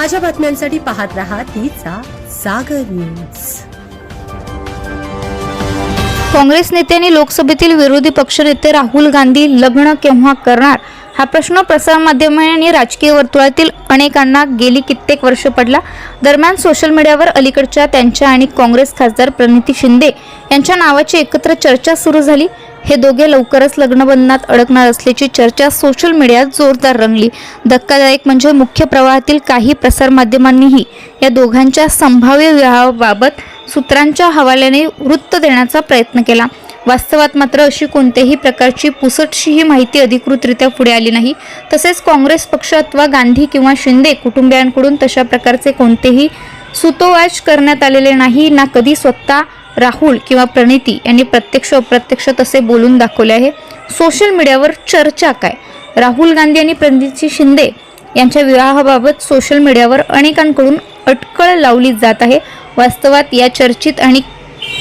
ताज्या बातम्यांसाठी पाहत रहा तिचा सागर न्यूज. काँग्रेस नेत्यांनी लोकसभेतील विरोधी पक्षनेते राहुल गांधी लग्न केव्हा करणार? हा प्रश्न प्रसारमाध्यमे आणि राजकीय वर्तुळातील अनेकांना गेली कित्येक वर्ष पडला. दरम्यान सोशल मीडियावर अलीकडच्या त्यांच्या आणि काँग्रेस खासदार प्रणिती शिंदे यांच्या नावाची एकत्र चर्चा सुरू झाली. हे दोघे लवकरच लग्नबंधनात अडकणार असल्याची चर्चा सोशल मीडियात जोरदार रंगली. धक्कादायक म्हणजे मुख्य प्रवाहातील काही प्रसारमाध्यमांनीही या दोघांच्या संभाव्य विवाहाबाबत सूत्रांच्या हवाल्याने वृत्त देण्याचा प्रयत्न केला. वास्तवात मात्र अशी कोणत्याही प्रकारची पुसटशीही माहिती अधिकृतरित्या पुढे आली नाही. तसेच काँग्रेस पक्ष अथवा गांधी किंवा शिंदे कुटुंबियांकडून तशा प्रकारचे कोणतेही सुतोवाच करण्यात आलेले नाही ना कधी स्वतः राहुल किंवा प्रणिती यांनी प्रत्यक्ष अप्रत्यक्ष तसे बोलून दाखवले आहे. सोशल मीडियावर चर्चा काय? राहुल गांधी आणि प्रणिती शिंदे यांच्या विवाहाबाबत सोशल मीडियावर अनेकांकडून अटकळ लावली जात आहे. वास्तवात या चर्चित आणि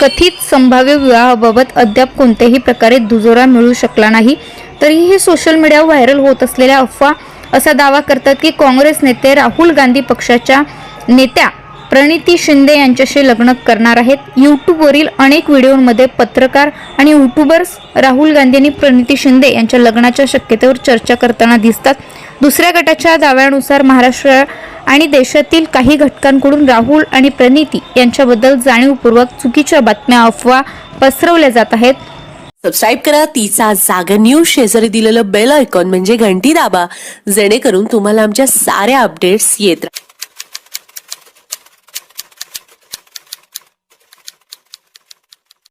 कथित संभाव्य विवाहाबाबत अद्याप कोणत्याही प्रकारे दुजोरा मिळू शकला नाही. तरीही सोशल मीडियावर व्हायरल होत असलेल्या अफवा असा दावा करतात की काँग्रेस नेते राहुल गांधी पक्षाच्या नेत्या प्रणिती शिंदे यांच्याशी लग्न करणार आहेत. यूट्यूबवरील अनेक व्हिडिओमध्ये पत्रकार आणि यूट्यूबर्स राहुल गांधी आणि प्रणिती शिंदे यांच्या लग्नाच्या शक्यतेवर चर्चा करताना दिसतात. दुसऱ्या गटाच्या दाव्यानुसार महाराष्ट्र आणि देशातील काही घटकांकडून राहुल आणि प्रणिती यांच्याबद्दल जाणीवपूर्वक चुकीच्या बातम्या अफवा पसरवल्या जात आहेत. सबस्क्राईब करा तिचा जागा न्यूज शेजारी दिलेलं बेल आयकॉन म्हणजे घंटी दाबा जेणेकरून तुम्हाला आमच्या साऱ्या अपडेट्स येत